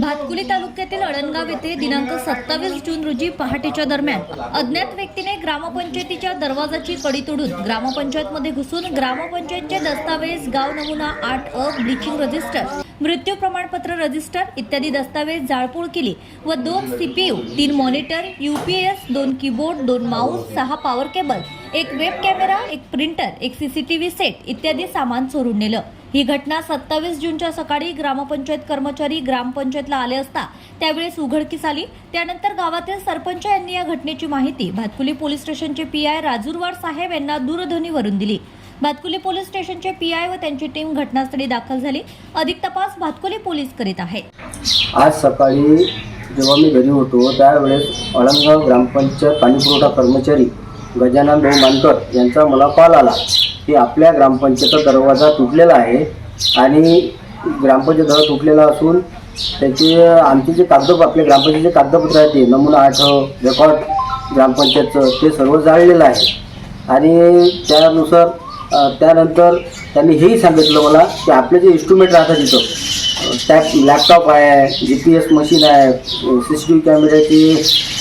भातकुली तालुक्यातील अळणगाव येथे दिनांक सत्तावीस जून रोजी पहाटेच्या दरम्यान अज्ञात व्यक्तीने ग्रामपंचायतीच्या दरवाजाची कडी तोडून ग्रामपंचायतमध्ये घुसून ग्रामपंचायतचे दस्तावेज गाव नमुना आठ अ ब्लिचिंग रजिस्टर मृत्यू प्रमाणपत्र रजिस्टर इत्यादी दस्तावेज जाळपोळ केली व दोन सीपीयू तीन मॉनिटर युपीएस दोन कीबोर्ड दोन माऊस सहा पॉवर केबल एक वेब कॅमेरा एक प्रिंटर एक सीसीटीव्ही सेट इत्यादी सामान चोरून नेलं. ही घटना सत्तावीस जूनच्या सकाळी ग्रामपंचायत कर्मचारी ग्रामपंचायतला आले असता त्यावेळेस उघडकीस आली. त्यानंतर गावातील सरपंच यांनी या घटनेची माहिती भातकुली पोलीस स्टेशनचे पी आय राजूरवाड साहेब यांना दूरध्वनीवरून दिली. भातकुली पोलीस स्टेशनचे पी आय व त्यांची टीम घटनास्थळी दाखल झाली. अधिक तपास भातकुली पोलीस करीत आहेत. आज सकाळी जेव्हा मी घरी होतो त्यावेळेस अळंगाव ग्रामपंचायत पाणीपुरवठा कर्मचारी गजानन भाऊ मानकर यांचा मला कॉल आला. की आपल्या ग्रामपंचायतचा दरवाजा तुटलेला आहे आणि ग्रामपंचायत दरवाजा तुटलेला असून त्याचे आमचे जे कागद आपल्या ग्रामपंचायतचे कागदपत्र आहेत ते नमुना आठ रेकॉर्ड ग्रामपंचायतचं ते सर्व जाळलेलं आहे. आणि त्यानुसार त्यानंतर त्यांनी हेही सांगितलं मला की आपले जे इन्स्ट्रुमेंट राहतात तिथं त्या लॅपटॉप आहे जी पी एस मशीन आहे सी सी टी व्ही कॅमेऱ्याची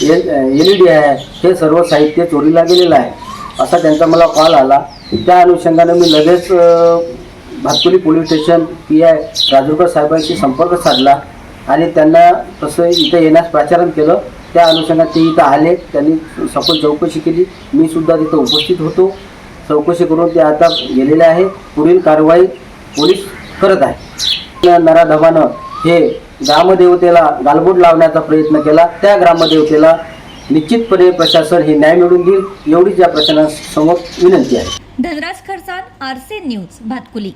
एल एल ई डी आहे हे सर्व साहित्य चोरीला गेलेलं आहे. असा त्यांचा मला कॉल आला. त्या अनुषंगानं मी लगेच Bhatpuri Bhatkuli police station P I Rajurkar साहेबांशी संपर्क साधला आणि त्यांना तसं इथं येण्यास प्राचारण केलं. त्या अनुषंगाने ते इथं आले त्यांनी सखोल चौकशी केली. मी सुद्धा तिथं उपस्थित होतो. चौकशी करून ते आता गेलेले आहे. पुढील कारवाई पोलीस करत आहे. नराधमानं हे ग्रामदेवतेला गालबोट लावण्याचा प्रयत्न केला. त्या ग्रामदेवतेला निश्चितपणे प्रशासन हे न्याय मिळवून देईल एवढीच या प्रशासनासमोर विनंती आहे. Dhanraj Kharsan RC news Bhatkuli.